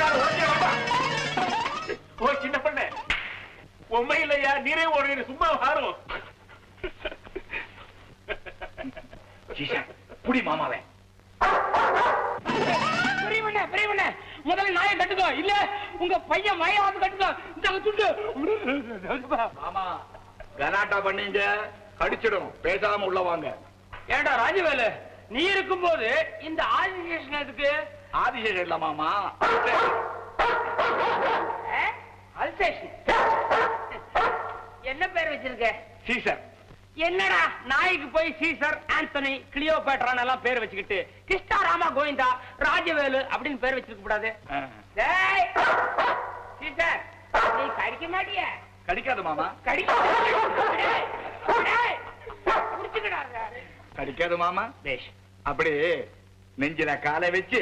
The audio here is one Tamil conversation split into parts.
கார் ஓட்டியா வேண்டா ஓ சின்ன பண்ண. உண்மை இல்லையா நீரே ஓடுறீங்க சும்மா வாரும் புடி மாமாவே. பெரியவண்ணே பெரியவண்ணே முதல்ல நாயை கட்டுக்கோ இல்ல உங்க பையன் வயலாவது கட்டுக்கோ இந்த துண்டு. மாமா கலாட்டா பண்ணீங்க கடிச்சிடும். பேசாம உள்ள வாங்க. ஏண்டா ராஜவேலு நீ இருக்கும்போது இந்த ஆதிசேஷன் எதுக்கு? ஆதிசேஷன் இல்ல மாமா. என்ன பேர் வச்சிருக்க? சீசர். என்னடா நாய்க்கு போய் சீசர் ஆந்தனி கிளியோபேட்ரான் எல்லாம் பேர் வச்சுக்கிட்டு கிருஷ்ணா ராமா கோவிந்தா ராஜவேலு அப்படின்னு பேர் வச்சிருக்க கூடாது. சீசர் நீ கடிக்க மாட்டிய? கடிக்காது மாமா. கடிக்க. கடிக்காது மாமா. அப்படி நெஞ்சில காலை வச்சு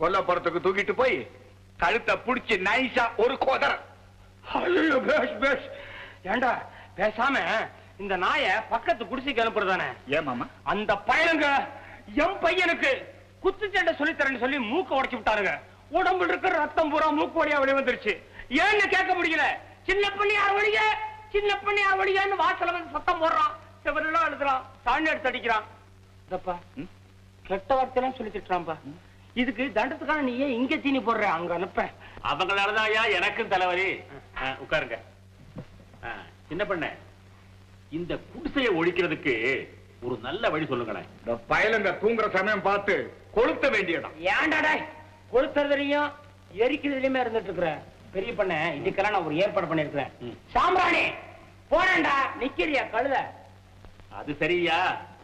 கொல்லப்புறத்துக்கு தூக்கிட்டு போய் கழுத்தை புடிச்சு நைஸா ஒரு கோதர் ஐயோ பேஷ் பேஷ். ஏண்டா பேசாம இந்த நாயை பக்கத்து குடிசைக்கு அனுப்புறதானே? ஏன் மாமா? அந்த பையனுங்க என் பையனுக்கு குத்துச்சண்டை சொல்லி தரேன்னு சொல்லி மூக்க உடைச்சு விட்டாருங்க. உடம்புல இருக்கிற ரத்தம் பூரா மூக்கு வழியா வெளிய வந்துருச்சு. ஏன்னு கேட்க முடியல. சின்ன பண்ணியார் வழிய? சின்ன பண்ணியார் வழியான்னு வாசல வந்து சத்தம் போடுறான். செவரெல்லாம் எழுதுறான் சாணி எடுத்து அடிக்கிறான்? கெட்ட வார்த்தையெல்லாம் சொல்லி திட்டுறான்பா. இதுக்கு தண்டத்துக்கான நீ ஏன் இங்க தீனி போடுற? அங்க அனுப்ப. அவங்களாலதான் ஐயா எனக்கும் தலைவலி. உட்காருங்க. ஆ, சின்ன பண்ண? இந்த குடிசையை ஒழிக்கிறதுக்கு ஒரு நல்ல வழி சொல்லுங்களேன். இந்த பயலுங்க தூங்குற சமயம் பார்த்து கொளுத்த வேண்டிய இடம் ஏன்டாடா கொளுத்துறதுலயும் எரிக்கிறதுலயுமே இருந்துட்டு இருக்கிற பெரிய பண்ண இதுக்கெல்லாம் நான் ஒரு ஏற்பாடு பண்ணிருக்கிறேன். சாம்பிராணி போறேன்டா. நிக்கிறியா கழுத? அது சரியா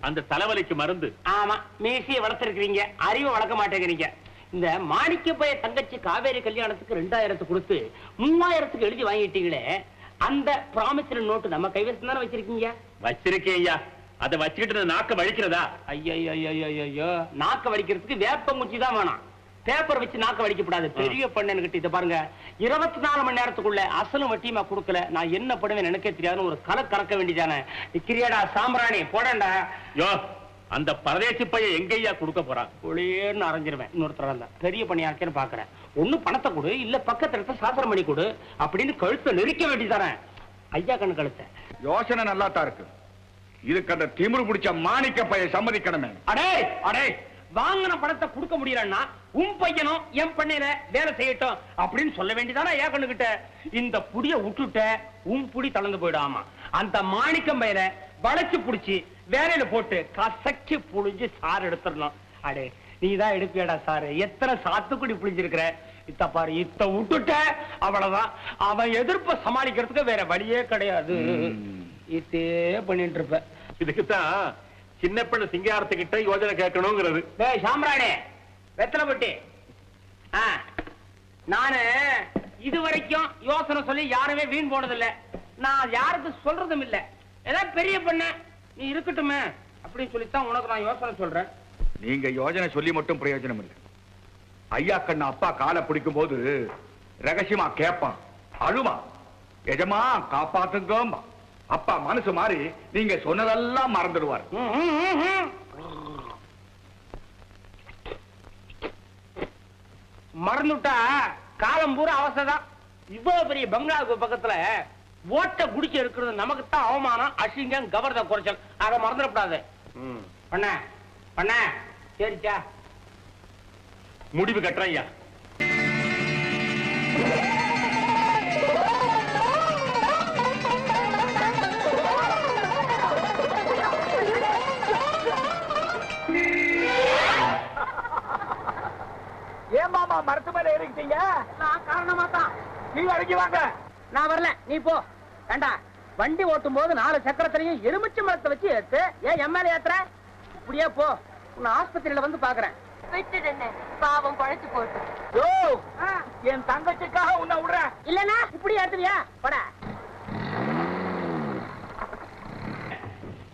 அந்த தலைவலிக்கு மருந்து. ஆமா மீசிய வளர்த்திருக்கிறீங்க அறிவை வளர்க்க மாட்டேங்கிறீங்க. இந்த மாணிக்க பைய தங்கச்சி காவேரி கல்யாணத்துக்கு ரெண்டாயிரத்து கொடுத்து மூவாயிரத்துக்கு எழுதி வாங்கிட்டீங்களே அந்த ப்ராமிசரி நோட்டு நம்ம கைவசம் தானே வச்சிருக்கீங்க? வச்சிருக்கேன் ஐயா. அதை வச்சுக்கிட்டு நாக்க வலிக்கிறதா? ஐயோ நாக்க வடிக்கிறதுக்கு வேப்பங்குச்சி தான் வேணாம். பேப்பர் வச்சு நாக்க வடிக்கப்படாது பெரிய பண்ணனுக்கிட்ட இதை பாருங்க. இருபத்தி நாலு மணி நேரத்துக்குள்ள அசலும் வட்டியுமா கொடுக்கல. நான் என்ன பண்ணுவேன் எனக்கே தெரியாதுன்னு ஒரு கலை கறக்க வேண்டியதானே. நிக்கிறியாடா சாம்பிராணி போடண்டா யோ அந்த பரதேசி பையன் எங்கய்யா கொடுக்க போறான் ஒளியேன்னு அரைஞ்சிருவேன். இன்னொருத்தர் வந்தா பெரிய பணியாக்கேன்னு பாக்குறேன் ஒண்ணு பணத்தை கொடு இல்ல பக்கத்துல இருக்க சாஸ்திரம் பண்ணி கொடு அப்படின்னு கழுத்தை நெரிக்க வேண்டியதானே. ஐயா கண்ணு கழுத்தை. யோசனை நல்லா தான் இருக்கு. இதுக்கு அந்த திமிரு பிடிச்ச மாணிக்க பையன் சம்மதிக்கணுமே. அடே அடே வாங்கின பணத்தை கொடுக்க முடியலன்னா உன் பையனும் என் பண்ணையில வேலை செய்யட்டும் அப்படின்னு சொல்ல வேண்டியதானே ஏன் கண்ணுகிட்ட இந்த புடிய விட்டுட்ட உன் புடி தளர்ந்து போயிடாமா? அந்த மாணிக்கம் பையல வளைச்சு புடிச்சு வேலையில போட்டு கசக்கி புழிஞ்சு சாறு எடுத்துடணும். அடே நீ தான் எடுப்பியாடா சாரு எத்தனை சாத்துக்குடி புளிஞ்சிருக்கிற இத்த பாரு இத்த விட்டுட்ட அவ்வளவுதான். அவன் எதிர்ப்ப சமாளிக்கிறதுக்கு வேற வழியே கிடையாது. இதே பண்ணிட்டு இருப்ப. இதுக்குத்தான் சின்ன பெண்ணு சிங்காரத்துக்கிட்ட யோஜனை கேட்கணுங்கிறது. டேய் சாம்ராணி வெத்தலை பொட்டி. ஆ, நானு இது வரைக்கும் யோசனை சொல்லி யாருமே வீண் போனதில்ல. நான் யாருக்கு சொல்றதும் இல்ல. ஏதாவது பெரிய பண்ண நீ இருக்கட்டுமே அப்படின்னு சொல்லித்தான் உனக்கு நான் யோசனை சொல்றேன். நீங்க யோஜனை சொல்லி மட்டும் பிரயோஜனம் இல்லை. ஐயா கண்ணு அப்பா காலை பிடிக்கும் போது ரகசியமா கேட்பான். அழுமா எஜமா காப்பாத்துங்கம்பா அப்பா மனசு மாறி நீங்க சொன்னதெல்லாம் மறந்துடுவார். மறந்துட்டா காலம் பூரா அவசரம் இவ்வளவு பெரிய பங்களாவுக்கு பக்கத்துல ஓட்ட குடிச்சு இருக்கிறது நமக்கு தான் அவமானம் அசிங்கம் கவர்த குறைச்சல். அதை மறந்துடக்கூடாது. பண்ண பண்ண. சரிச்சா. முடிவு கட்டுறேன் மாமா மரத்து மேல ஏறிக்கிட்டீங்க நான் காரணமா தான் நீங்க அடங்கி வாங்க. நான் வரல. நீ போ. வேண்டா வண்டி ஓட்டும் போது நாலு சக்கரத்திலையும் எலுமிச்சை மரத்தை வச்சு ஏத்து ஏன் எம்எல்ஏ ஏத்துற? இப்படியே போ. உன்னை ஆஸ்பத்திரியில வந்து பாக்குறேன். விட்டுடுன்னு பாவம் பழைச்சு போட்டு. யோ, என் தங்கச்சிக்காக உன்னை விடுறேன் இல்லனா இப்படி ஏத்துவியா போடா.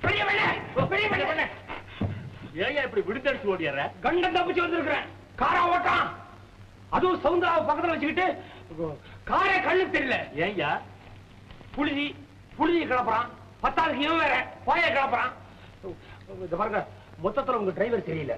பெரிய பெரிய வெள்ளை. ஏன் இப்படி விடுதடிச்சு ஓடிடுற கண்டம் தப்பிச்சு வந்திருக்கிறேன். காரா ஓட்டான். அதுவும் சவுந்தராவை பக்கத்துல வச்சுக்கிட்டு காரே கண்ணுக்கு தெரியல. ஏன்யா புழுதி புழுதி கிளப்புறான் பத்தாவது இவன் வேற போய கிளப்புறான் இந்த பாருங்க மொத்தத்துல உங்க டிரைவர் தெரியல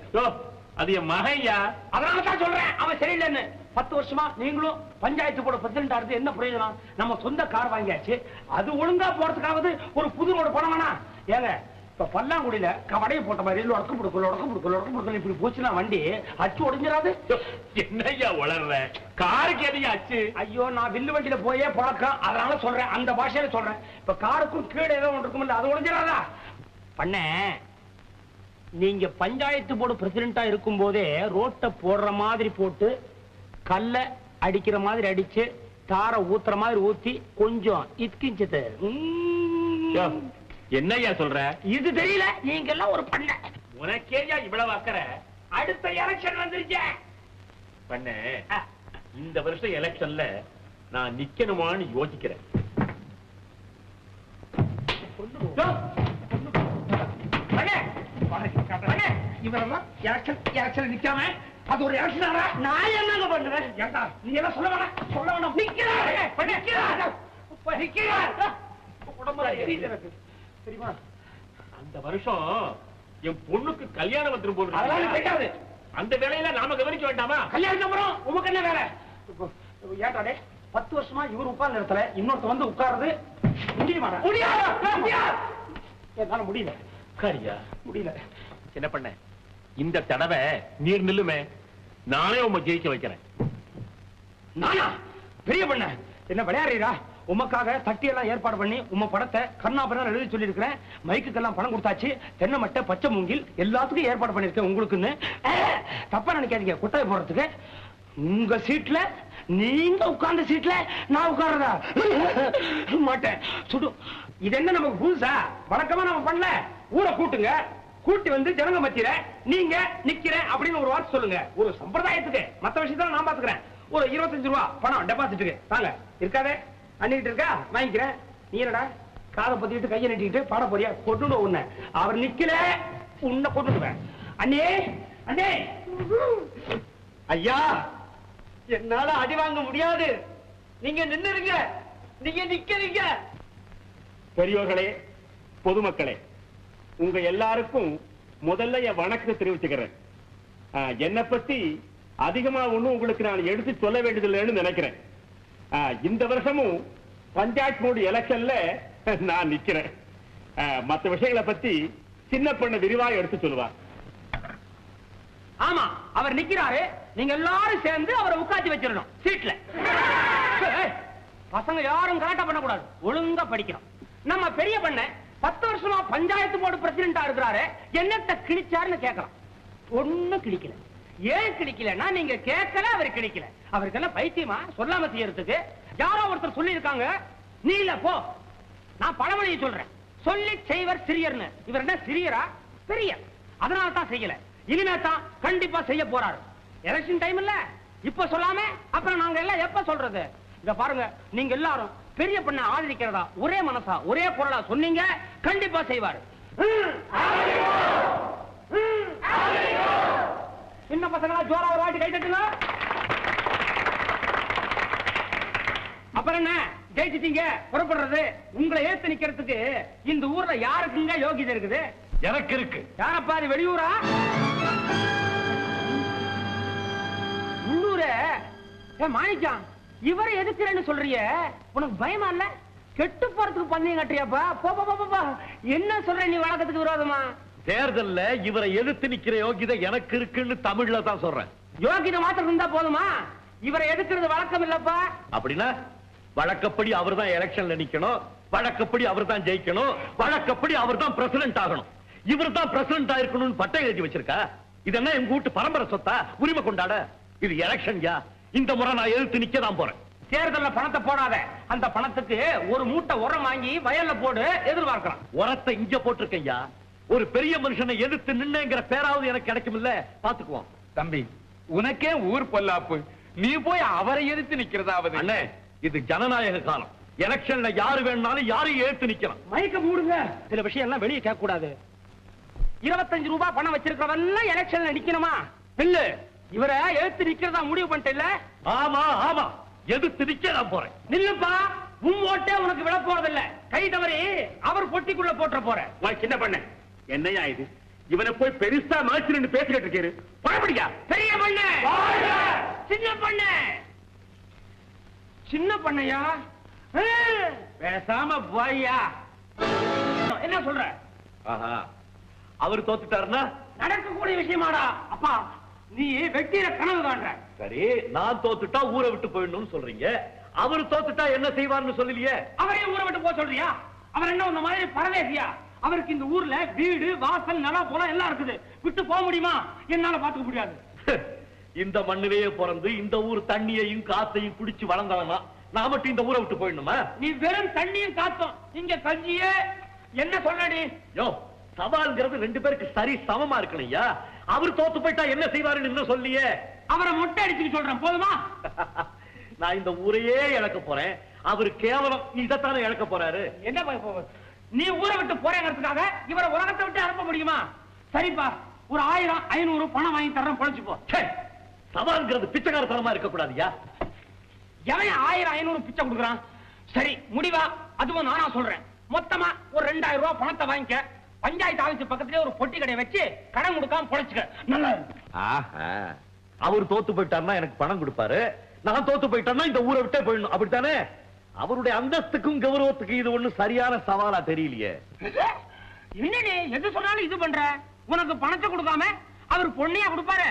அது என் மகையா? அதனால தான் சொல்றேன் அவன் சரியில்லைன்னு. பத்து வருஷமா நீங்களும் பஞ்சாயத்து போர்டு பிரசிடண்டா இருந்து என்ன பிரயோஜனம்? நம்ம சொந்த கார் வாங்கியாச்சு அது ஒழுங்கா போறதுக்காவது ஒரு புது ரோடு வேணா ஏங்க இப்ப பல்லாங்குடியில கவடையை போட்ட மாதிரி உடக்கம் கொடுக்கல உடக்கம் கொடுக்கல உடக்கம் கொடுக்கல இப்படி போச்சுன்னா வண்டி அச்சு உடைஞ்சிடாது என்னய்யா வளர்ற காருக்கு எதையா ஆச்சு ஐயோ நான் வில்லு வண்டியில போயே பழக்கம். அதனால சொல்றேன். அந்த பாஷையில சொல்றேன். இப்ப காருக்கும் கீழே ஏதோ ஒன்று இருக்கும்ல அது உடைஞ்சிடாதா பண்ண நீங்க பஞ்சாயத்து போர்டு பிரசிடண்டா இருக்கும் போதே ரோட்டை போடுற மாதிரி போட்டு கல்ல அடிக்கிற மாதிரி அடிச்சு தார ஊத்துற மாதிரி ஊத்தி கொஞ்சம் இத்கிஞ்சது யோ, என்னய்யா சொல்ற? இது தெரியல. நீங்க எல்லாம் ஒரு பண்ண. உனக்கேயா இவ்வளவு அக்கறை? அடுத்த எலெக்ஷன் வந்துருச்சு. பண்ண இந்த வருஷம் எலெக்ஷன்ல நான் நிக்கணுமான்னு யோசிக்கிறேன். இவரெல்லாம் election, election நிக்காம, அது ஒரு ஆடா? நான் என்னங்க பண்ணுவேன்? ஏண்டா, நீ எல்லாம் சொல்ல வேணாம், சொல்ல வேணாம். நிக்கிறாரு, நிக்கிறாரு. நிக்கிறாரு. உடம்புல எரியுது எனக்கு. தெரியுமா? அந்த வருஷம் என் பொண்ணுக்கு கல்யாணம் வந்துரும் போல அதெல்லாம். கிடையாது. அந்த வேலையில நாம கவனிக்க வேண்டாமா? கல்யாணத்துக்கு அப்புறம் உமக்கு என்ன ஏன்டா டேய், பத்து வருஷமா இவர் உட்கார்ந்த இடத்துல இன்னொருத்த வந்து முடியாது? முடியாது? என்னால முடியல. முடியல. என்ன பண்ண? இந்த தடவை நீர் நில்லுமே. நானே உங்க ஜெயிக்க வைக்கிறேன். நானா? பெரிய பண்ண. என்ன விளையாடுறீரா? உமக்காக தட்டி எல்லாம் ஏற்பாடு பண்ணி உம படத்தை கண்ணாபரம் எழுதி சொல்லியிருக்கிறேன். மைக்குக்கெல்லாம் பணம் கொடுத்தாச்சு. தென்னை மட்டை பச்சை மூங்கில் எல்லாத்துக்கும் ஏற்பாடு பண்ணிருக்கேன் உங்களுக்குன்னு. தப்பா நினைக்காதீங்க. குட்டையை போடுறதுக்கு. உங்க சீட்ல நீங்க உட்கார்ந்த சீட்ல நான் உட்கார்றதா? மாட்டேன். சுடு. இது என்ன நமக்கு புதுசா? வழக்கமா நம்ம பண்ணல. ஊரை கூட்டுங்க. கூட்டி வந்து ஜனங்க மத்தியில நீங்க நிக்கிறேன் அப்படின்னு ஒரு வார்த்தை சொல்லுங்க. ஒரு சம்பிரதாயத்துக்கு. மத்த விஷயத்தான் நான் பாத்துக்கிறேன். ஒரு இருபத்தஞ்சு ரூபா பணம் டெபாசிட்டுக்கு தாங்க. இருக்காதே? அண்ணிட்டு இருக்கா? வாங்கிக்கிறேன். நீ என்னடா? காதை பத்திட்டு கையை நட்டிட்டு பாட போறியா? கொட்டுடு உன்னை. அவர் நிக்கல. உன்னை கொட்டுடுவேன் அண்ணே அண்ணே. ஐயா என்னால அடி வாங்க முடியாது. நீங்க நின்னுருங்க. நீங்க நிக்கிறீங்க. பெரியோர்களே பொதுமக்களே உங்க எல்லாருக்கும் முதல்ல என் வணக்கத்தை தெரிவிச்சுக்கிறேன். என்னை பத்தி அதிகமா ஒண்ணும் உங்களுக்கு நான் எடுத்து சொல்ல வேண்டியதில்லைன்னு நினைக்கிறேன். இந்த வருஷமும் பஞ்சாயத்து போர்டு எலெக்ஷன்ல நான் நிக்கிறேன். மற்ற மத்த விஷயங்களை பத்தி சின்ன பொண்ணு விரிவா எடுத்து சொல்லுவா. ஆமா அவர் நிக்கிறாரு. நீங்க எல்லாரும் சேர்ந்து அவரை உட்காந்து வச்சிடணும் சீட்ல பசங்க யாரும் கலாட்டா பண்ணக்கூடாது. ஒழுங்கா படிக்கணும். நம்ம பெரிய பண்ண பத்து வருஷமா பஞ்சாயத்து போர்டு பிரசிடண்டா இருக்கிறாரு. என்னத்த கிழிச்சாருன்னு கேட்கலாம். ஒண்ணும் கிழிக்கல. ஏன் கிழிக்கலன்னா நீங்க கேட்கல அவர் கிழிக்கல. அவருக்கெல்லாம் பைத்தியமா? சொல்லாம செய்யறதுக்கு? யாரோ ஒருத்தர் சொல்லி இருக்காங்க நீ இல்ல போ. நான் பழமொழியை சொல்றேன். சொல்லி செய்வர் சிறியர்னு. இவர் என்ன சிறியரா? பெரிய அதனால தான் செய்யல. இனிமே தான் கண்டிப்பா செய்ய போறாரு. எலெக்ஷன் டைம் இல்ல. இப்ப சொல்லாம அப்புறம் நாங்க எல்லாம் எப்ப சொல்றது? இத பாருங்க நீங்க எல்லாரும் பெரிய பண்ண ஆதரிக்கிறதா ஒரே மனசா ஒரே குரலா சொன்னீங்க கண்டிப்பா செய்வாரு. என்ன சின்ன பசங்களா ஜோரா ஒரு வாட்டி கை தட்டுங்க. அப்புறம் என்ன? ஜெயிச்சிட்டீங்க. புறப்படுறது. உங்களை ஏத்து நிக்கிறதுக்கு இந்த ஊர்ல யாருக்குங்க யோகிதை இருக்குது? எனக்கு இருக்கு. யாரப்பா அது வெளியூரா? உள்ளூர? மாணிக்கம் இவரை எதுக்குறேன்னு சொல்றிய உனக்கு பயமா இல்ல? கெட்டு போறதுக்கு பந்தயம் கட்டுறியாப்பா? போ போ, போ, போ, போ. என்ன சொல்ற நீ வழக்கத்துக்கு விரோதமா? தேர்தல்ல இவரை எதிர்த்து நிக்கிற யோகிதை எனக்கு இருக்குன்னு தமிழ்ல தான் சொல்றேன். யோகிதை மாத்திரம் இருந்தா போதுமா? இவரை எதுக்குறது வழக்கம் இல்லப்பா? அப்படின்னா வழக்கப்படி அவர் தான் எலெக்ஷன்ல நிக்கணும். வழக்கப்படி அவர் தான் ஜெயிக்கணும். வழக்கப்படி அவர் தான் பிரசிடென்ட் ஆகணும். இவர் தான் பிரசிடென்ட் ஆயிருக்கணும்னு பட்டம் எழுதி வச்சிருக்கா? இது என்ன எங்க வீட்டு பரம்பரை சொத்தா? உரிமை கொண்டாட? இது எலெக்ஷன் யா? இந்த முறை நான் எதிர்த்து நிக்க தான் போறேன். தேர்தல்ல பணத்தை போடாத. அந்த பணத்துக்கு ஒரு மூட்டை உரம் வாங்கி வயல்ல போடு எதிர்பார்க்கலாம். உரத்தை இங்க போட்டிருக்கையா ஒரு பெரிய மனுஷனை எதிர்த்து நின்னுங்கிற பேராவது எனக்கு கிடைக்கும் இல்ல பாத்துக்குவோம் தம்பி உனக்கே ஊர் பொல்லாப்பு. நீ போய் அவரை எதிர்த்து நிக்கிறதாவது? அண்ணே இது ஜனநாயக காலம். எலெக்ஷன்ல யாரு வேணும்னாலும் யாரையும் எழுத்து நிக்கலாம் மயக்க மூடுங்க. சில விஷயம் எல்லாம் வெளியே கேட்க கூடாது இருபத்தஞ்சு ரூபாய் பணம் வச்சிருக்கிறவெல்லாம் எலெக்ஷன்ல நிக்கணுமா? இல்ல. இவரை எழுத்து நிக்கிறதா முடிவு பண்ணிட்டல ஆமா ஆமா. எதிர்த்து நிக்க நான் போறேன். நில்லுப்பா. உன் ஓட்டே உனக்கு விழ போறதில்ல. கை தவறி அவர் பொட்டிக்குள்ள போட்டுற போற. சின்ன பண்ண. என்னையா இது? இவனை போய் பெருசா மேய்ச்சி பேசிக்கிட்டு இருக்காரு பழப்படியா? பெரிய பண்ணு. சின்ன பண்ணு. சின்ன பண்ணையா? பேசாம போய்யா. என்ன சொல்ற? ஆஹா அவர் தோத்துட்டாருன்னா? நடக்கக்கூடிய விஷயமாடா அப்பா. நீ வெட்டியில கனவு காண்ற. சரி நான் தோத்துட்டா ஊரை விட்டு போயிடணும்னு சொல்றீங்க. அவர் தோத்துட்டா என்ன செய்வார்னு சொல்லலையே? அவரையும் ஊரை விட்டு போக சொல்றியா? அவர் என்ன உன்ன மாதிரி பரதேசியா? அவருக்கு இந்த ஊர்ல வீடு வாசல் நிலம் போல எல்லாம் இருக்குது. விட்டு போக முடியுமா? என்னால பாத்துக்க முடியாது. இந்த மண்ணிலேயே பிறந்து இந்த ஊர் தண்ணியையும் காத்தையும் குடிச்சு வளர்ந்தவனா? நான் மட்டும் இந்த ஊரை விட்டு போயிடணுமா? நீ வெறும் தண்ணியும் காத்தும். இங்க கஞ்சியே. என்ன சொல்றடி யோ சவால்ங்கிறது ரெண்டு பேருக்கு சரி சமமா இருக்கணையா அவர் தோத்து போயிட்டா என்ன செய்வாருன்னு இன்னும் சொல்லியே. அவரை மொட்டை அடிச்சுக்க சொல்றேன். போதுமா? நான் இந்த ஊரையே இழக்க போறேன். அவர் கேவலம். இதைத்தானே இழக்க போறாரு. என்ன நீ ஊரை விட்டு போறேங்கிறதுக்காக இவரை உலகத்தை விட்டு அனுப்ப முடியுமா? சரிப்பா. ஒரு ஆயிரம் ஐநூறு பணம் வாங்கி தர்றேன். பொழைச்சுப்போ. ச்சே, சவால்ங்கிறது பிச்சைக்காரத்தனமா இருக்க கூடாதுயா எவன் ஆயிரம் ஐநூறு பிச்சை கொடுக்குறான்? சரி முடிவா? அதுவும் நானா சொல்றேன். மொத்தமா ஒரு ரெண்டாயிரம் ரூபாய் பணத்தை வாங்கிக்க. பஞ்சாயத்து ஆபீஸ் பக்கத்துலயே ஒரு பொட்டி கடையை வச்சு கடன் கொடுக்காம பொழைச்சுக்க. நல்லா. ஆஹா. அவர் தோத்து போயிட்டாருன்னா எனக்கு பணம் கொடுப்பாரு. நான் தோத்து போயிட்டேன்னா இந்த ஊரை விட்டே போயிடணும். அப்படித்தானே? அவருடைய அந்தஸ்துக்கும் கௌரவத்துக்கும் இது ஒண்ணு சரியான சவாலா தெரியலையே. என்ன நீ எது சொன்னாலும் இது பண்ற? உனக்கு பணத்தை கொடுக்காம அவர் பொண்ணையா கொடுப்பாரு?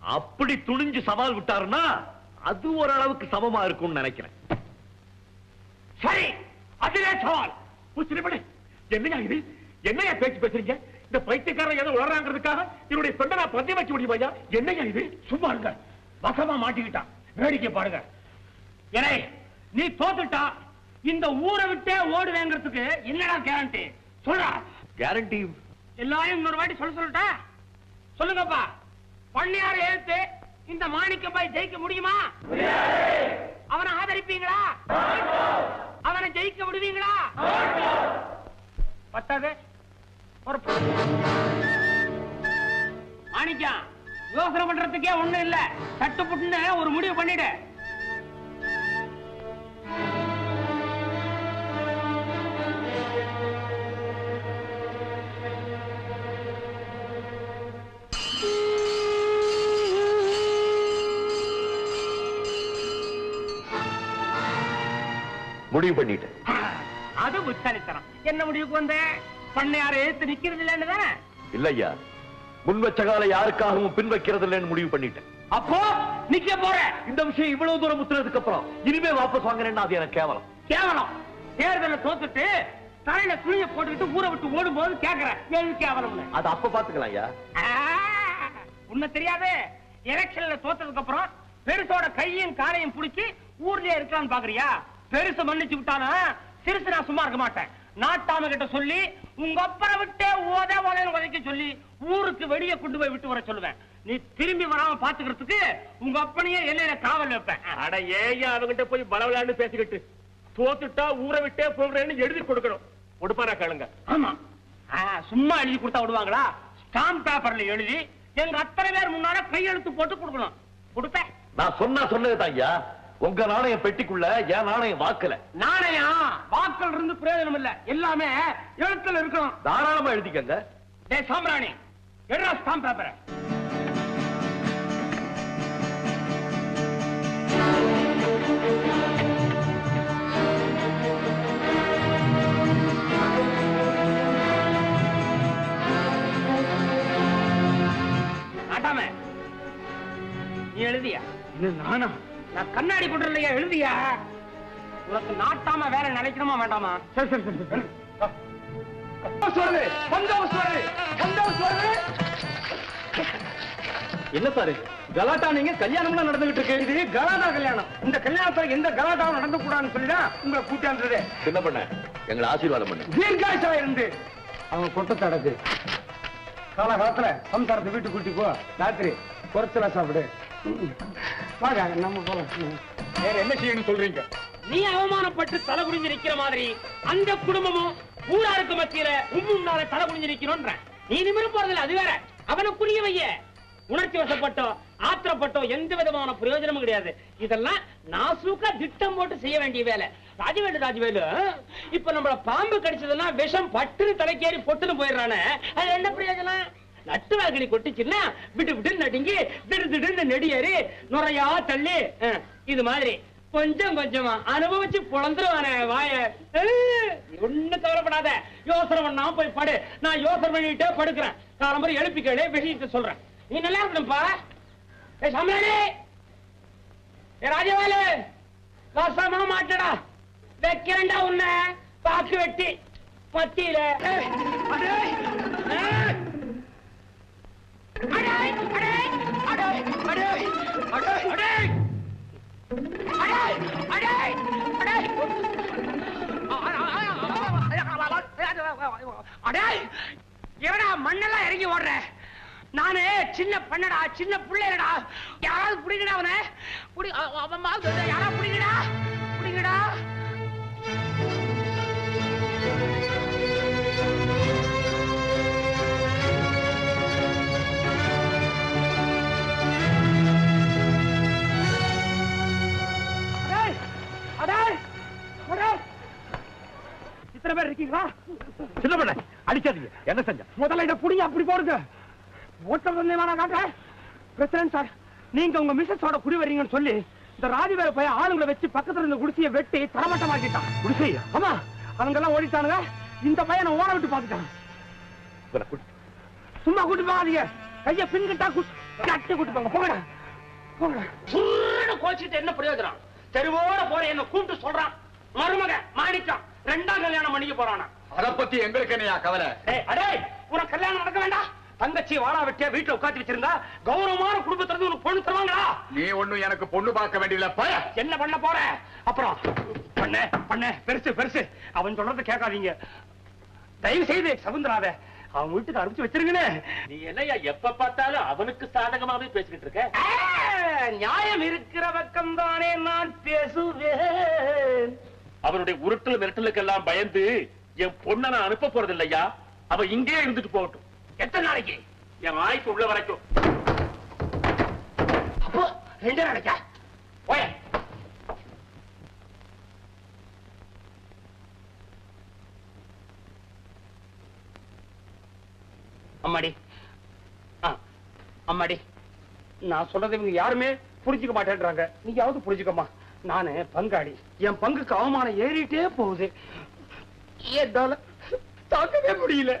அப்படி துணிஞ்சு சவால் விட்டாருன்னா அது ஓரளவுக்கு சமமா இருக்கும்னு நினைக்கிறேன். சரி அதுவே சவால். புச்சிரிப்படி என்னையா இது? என்னையா பேச்சு பேசுறீங்க? இந்த பைத்தியக்காரன் ஏதோ உளறாங்கிறதுக்காக என்னுடைய பெண்ணை நான் பந்தயம் வைக்க முடியுமாயா என்னையா இது? சும்மா இருங்க. வசமா மாட்டிக்கிட்டான். வேடிக்கை பாருங்க. ஏனே நீ தோத்துட்டா இந்த ஊரை விட்டே ஓடுவேங்கிறதுக்கு என்னடா கேரண்டி சொல்றா. கேரண்டி எல்லாரும் இன்னொரு வாட்டி சொல்ல சொல்லட்டா? சொல்லுங்கப்பா. பண்ணையார எழுத்து இந்த மாணிக்கம்பாய் ஜெயிக்க முடியுமா? அவனை ஆதரிப்பீங்களா? அவனை ஜெயிக்க விடுவீங்களா? பத்தாது ஒரு மாணிக்கம் யோசனை பண்றதுக்கே ஒண்ணும் இல்ல. சட்டு புட்டுன்னு ஒரு முடிவு பண்ணிடு. முடிவு பண்ணிட்டேன். அது புத்தாலித்தனம் என்ன முடிவுக்கு வந்த? பண்ணையார எழுத்து நிக்கிறது இல்லன்னு தானே? இல்லையா? முன் வச்ச கால யாருக்காகவும் பின் வைக்கிறது இல்லைன்னு முடிவு பண்ணிட்டேன். அப்போ நிக்க போற. இந்த விஷயம் இவ்வளவு தூரம் முத்துனதுக்கு அப்புறம் இனிமே வாபஸ் வாங்குறேன்னா அது எனக்கு கேவலம். கேவலம். தேர்தல தோத்துட்டு தலையில துணிய போட்டுக்கிட்டு ஊரை விட்டு ஓடும் போது கேக்குறேன். எது கேவலம்னு? அது அப்ப பாத்துக்கலாம் ஐயா. உன்னை தெரியாது. எலெக்ஷன்ல தோத்ததுக்கு அப்புறம் பெருசோட கையும் காலையும் புடிச்சு ஊர்லயே இருக்கலாம்னு பாக்குறியா? பெருசு மன்னிச்சு விட்டானா? சிறுசு நான் சும்மா இருக்க மாட்டேன். நாட்டாம கிட்ட சொல்லி உங்க அப்பரை விட்டே ஓத ஓதன்னு உதைக்க சொல்லி ஊருக்கு வெளியே கொண்டு போய் விட்டு வர சொல்லுவேன். நீ திரும்பி வராம பாத்துக்கிறதுக்கு உங்க அப்பனையே எல்லையில காவல் வைப்பேன். அட ஏயா அவங்கிட்ட போய் பலவலான்னு பேசிக்கிட்டு. தோத்துட்டா ஊரை விட்டே போடுறேன்னு எழுதி கொடுக்கணும். கொடுப்பாரா கேளுங்க. ஆமா. சும்மா எழுதி கொடுத்தா விடுவாங்களா? ஸ்டாம்ப் பேப்பர்ல எழுதி எங்க அத்தனை பேர் முன்னால கையெழுத்து போட்டு கொடுக்கணும். கொடுப்பேன். நான் சொன்னா சொன்னதுதான் ஐயா உங்க நாணயம் பெட்டிக்குள்ள என் நாணயம் வாக்கல. நாணயம் வாக்கள் இருந்து பிரயோஜனம் இல்ல. எல்லாமே எழுத்துல இருக்கணும் தாராளமா எழுதிக்கங்க. டேய் சாம்பிராணி. எடுறா ஸ்டாம்ப் பேப்பரை நீ எழுதியா? நானா? நான் கண்ணாடி இல்லையா எழுதியா? உனக்கு நாட்டாம வேற நினைக்கணுமா வேண்டாமா? சரி சரி சரி சரி. என்ன சாரு கலாட்டா நீங்க கல்யாணம்லாம் நடந்துகிட்டு இருக்கு. இது கலாட்டா கல்யாணம். இந்த கல்யாணத்துல எந்த கலாட்டாவும் நடந்து கூடாதுன்னு சொல்லிதான் உங்களை கூட்டியாந்தது என்ன பண்ண? எங்களை ஆசீர்வாதம் பண்ணு. தீர்காசா இருந்து. அவங்க கொட்டத்தை அடக்கு காலகாலத்துல சம்சாரத்தை வீட்டுக்கு கூட்டி போ. ராத்திரி குறைச்சலா சாப்பிடு. வாங்க நம்ம போலாம். வேற என்ன செய்யணும் சொல்றீங்க? நீ அவமானப்பட்டு தலை குனிஞ்சு நிக்கிற மாதிரி அந்த குடும்பமும் ஊராருக்கு மத்தியில உம்முன்னால தலை குனிஞ்சு நிக்கிறோன்ற. நீ நிமிர போறதில்ல அது வேற. அவனை புரிய வைய. உணர்ச்சி வசப்பட்டோம் ஆத்திரப்பட்டோம் எந்த விதமான பிரயோஜனமும் கிடையாது. இதெல்லாம் நாசூக்கா திட்டம் போட்டு செய்ய வேண்டிய வேலை. ராஜவேலு ராஜவேலு இப்ப நம்மள பாம்பு கடிச்சதுன்னா விஷம் பட்டுன்னு தலைக்கேறி பொட்டுன்னு போயிடுறானே. அது என்ன பிரயோஜனம்? நட்டு வாகனி கொட்டுச்சுன்னா விட்டு விட்டு நடுங்கி திடு திடுன்னு நெடியாரு நுறையா தள்ளி. இது மாதிரி கொஞ்சம் கொஞ்சமா அனுபவிச்சு புலந்துருவான வாய. ஒண்ணு கவலைப்படாத. யோசனை பண்ணாம போய் படு. நான் யோசனை பண்ணிட்டே படுக்கிறேன். காலம்பரம் எழுப்பி கேளு விஷயத்த சொல்றேன். நீ நல்லா இருக்கணும்ப்பா ஏ சமையலே ஏ ராஜவேலு வசமா மாட்டடா. வைக்கிறேன்டா உன்ன. பாக்கு வெட்டி. மத்தியில எவடா மண்ணெல்லாம் இறங்கி ஓடுற. நானு சின்ன பண்ணடா சின்ன பிள்ளைடா யாராவது புடிங்கடா அவனை? புடி அ- யாராவது புடிங்கடா? புடிங்கடா? இருக்கீங்களா? சின்ன பண்ண அடிக்காதீங்க. என்ன செஞ்ச? முதல்ல இத புடிங்க அப்படி போடுங்க. ஓட்டம் வந்து நான் காட்டுறேன். பிரசிடன்ட் சார் நீங்க உங்க மிஸ்ஸஸோட குடி வர்றீங்கன்னு சொல்லி இந்த ராஜவேல போய் ஆளுங்களை வச்சு பக்கத்துல இருந்த குடிசையை வெட்டி தரமட்டமாக்கிட்டான். குடிசை ஆமா அவங்க எல்லாம் ஓடிட்டானுங்க. இந்த பையனை ஓட விட்டு பாத்துட்டான் சும்மா கூட்டி போகாதீங்க. கைய பின்கிட்டா கட்டி கூட்டி போங்க. போங்கடா போங்கடா கோச்சிட்டு என்ன பிரயோஜனம்? தெருவோட போற என்ன கூப்பிட்டு சொல்றான். மருமக மாணிக்கம் ரெண்டாம் கல்யாணம் பண்ணிக்க போறானா? அத பத்தி எங்களுக்கு என்னையா கவலை? அடே உனக்கு கல்யாணம் நடக்க வேண்டாம். தங்கச்சி வாழா வெட்டியா வீட்டுல உட்காந்து வச்சிருந்தா கௌரவமான குடும்பத்துல இருந்து உனக்கு பொண்ணு தருவாங்களா? நீ ஒண்ணும் எனக்கு பொண்ணு பார்க்க வேண்டியதில்ல பய. என்ன பண்ண போற? அப்புறம் பண்ண பண்ண பெருசு பெருசு. அவன் சொல்றத கேட்காதீங்க. தயவு செய்து சகுந்தராத அவன் வீட்டுக்கு அனுப்பிச்சு வச்சிருங்கன்னு. நீ என்னய்யா எப்ப பார்த்தாலும் அவனுக்கு சாதகமாவே பேசிக்கிட்டு இருக்க? நியாயம் இருக்கிற பக்கம் தானே நான் பேசுவேன். அவனுடைய உருட்டல் மிரட்டலுக்கெல்லாம் பயந்து என் பொண்ணை நான் அனுப்ப போறது இல்லையா அவ இங்கே இருந்துட்டு போகட்டும். எத்தனை நாளைக்கு? என் ஆயுசு உள்ள வரைக்கும். அப்போ ரெண்டு நாளைக்கா? போய. அம்மாடி. அம்மாடி. நான் சொல்றதை இவங்க யாருமே புரிஞ்சுக்க மாட்டேன்றாங்க. நீயாவது புரிஞ்சுக்கம்மா. நானு பங்காளி. என் பங்குக்கு அவமானம் ஏறிட்டே போகுது. என்னால தாக்கவே முடியல.